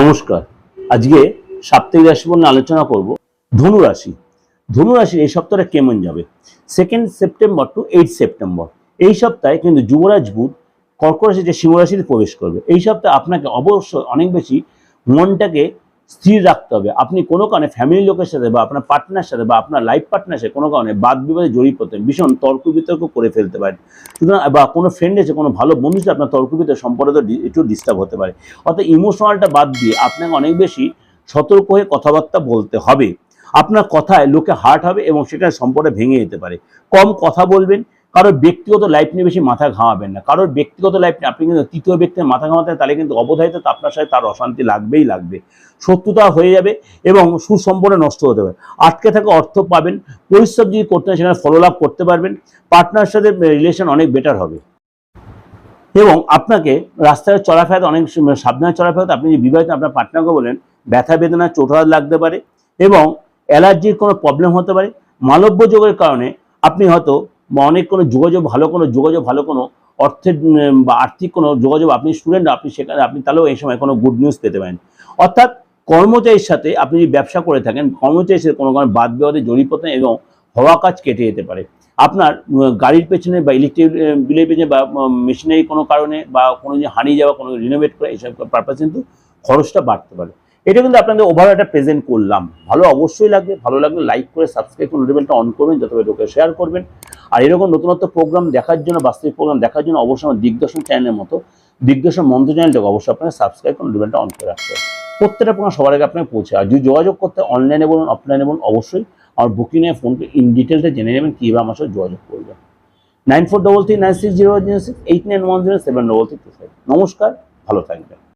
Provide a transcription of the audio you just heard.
নমস্কার। আজকে সাপ্তাহিক রাশি নিয়ে আলোচনা করব ধনু রাশি। ধনু রাশির এই সপ্তাহটা কেমন যাবে? Second September two eight September এই সপ্তাহে কিন্তু যুবরাজ বুধ কর্ক রাশি যে সিংহরাশিতে প্রবেশ করবে। এই সপ্তাহে আপনাকে অবশ্যই অনেক বেশি মনটাকে স্থির রাখতে হবে। আপনি কোনো কারণে ফ্যামিলি লোকের সাথে বা আপনার পার্টনার সাথে বা আপনার লাইফ পার্টনার সাথে কোনো কারণে বাদ বিবাদে জড়িয়ে পড়তেন ভীষণ তর্ক বিতর্ক করে ফেলতে পারেন। সুতরাং, বা কোনো ফ্রেন্ড এসে কোনো ভালো বন্ধুর সাথে আপনার তর্ক বিতর্ক সম্পর্কে একটু ডিস্টার্ব হতে পারে। অর্থাৎ ইমোশনালটা বাদ দিয়ে আপনাকে অনেক বেশি সতর্ক হয়ে কথাবার্তা বলতে হবে। আপনার কথায় লোকে হার্ট হবে এবং সেটা সম্পর্কে ভেঙে যেতে পারে। কম কথা বলবেন কারোর ব্যক্তিগত লাইফ নিয়ে বেশি মাথা ঘামাবেন না। কারোর ব্যক্তিগত লাইফ নিয়ে আপনি কিন্তু তৃতীয় ব্যক্তির মাথা ঘামাতে তাহলে কিন্তু অবধারিত আপনার সাথে তার অশান্তি লাগবেই লাগবে। শত্রুতা হয়ে যাবে এবং সুসম্পর্ক নষ্ট হতে পারে। আটকে থাকা অর্থ পাবেন, পরিশ্রম যদি করতে হয় সেখানে ফলো লাভ করতে পারবেন পার্টনার সাথে রিলেশন অনেক বেটার হবে। এবং আপনাকে রাস্তায় চলাফেরাতে অনেক সময় সাবধানে চলাফেরাতে আপনি যে বিবাহিত আপনার পার্টনারকে বলেন, ব্যথা, বেদনা চোটাঘাত লাগতে পারে এবং অ্যালার্জির কোনো প্রবলেম হতে পারে। মালব্য যোগের কারণে আপনি হয়তো অনেক কোনো যোগাযোগ, ভালো কোনো যোগাযোগ, ভালো কোনো অর্থের বা আর্থিক কোনো যোগাযোগ আপনি স্টুডেন্ট আপনি সেখানে, আপনি তাহলেও এই সময় কোনো গুড নিউজ পেতে পারেন। অর্থাৎ কর্মচারীর সাথে আপনি যদি ব্যবসা করে থাকেন, কর্মচারীর সাথে কোনো কোনো বাদ বিবাদে পড়তেন এবং হওয়া কাজ কেটে যেতে পারে। আপনার গাড়ির পেছনে বা ইলেকট্রিক বিলের পেছনে বা মেশিনারি কোনো কারণে বা কোনো যে হারিয়ে যাওয়া, কোনো রিনোভেট করে, এইসব পারপাস কিন্তু খরচটা বাড়তে পারে। এটা কিন্তু আপনাদের ওভার একটা প্রেজেন্ট করলাম। ভালো অবশ্যই লাগবে। ভালো লাগলে লাইক করে সাবস্ক্রাইব করে নোটিফিকেশনটা অন করবেন। যতটা লোকে শেয়ার করবেন। আর এরকম নতুনত্ব প্রোগ্রাম দেখার জন্য, বাস্তবিক প্রোগ্রাম দেখার জন্য অবশ্যই আমার দিগদর্শন চ্যানেলের মতো দিগদর্শন মন্ত্র চ্যানেলটাকে অবশ্যই আপনাকে সাবস্ক্রাইব করে নোটিফিকেশনটা অন করে রাখতে প্রত্যেকটা প্রোগ্রাম সবার আগে আপনাকে পৌঁছে আর যদি যোগাযোগ করতে অনলাইনে বলুন অফলাইনে বলুন, অবশ্যই আমার বুকিংয়ে ফোনপে ইন ডিটেলটা জেনে নেবেন, কীভাবে আমার সাথে যোগাযোগ করবেন nine four double three nine six zero zero six eight nine one zero seven double three two five নমস্কার, ভালো থাকবেন।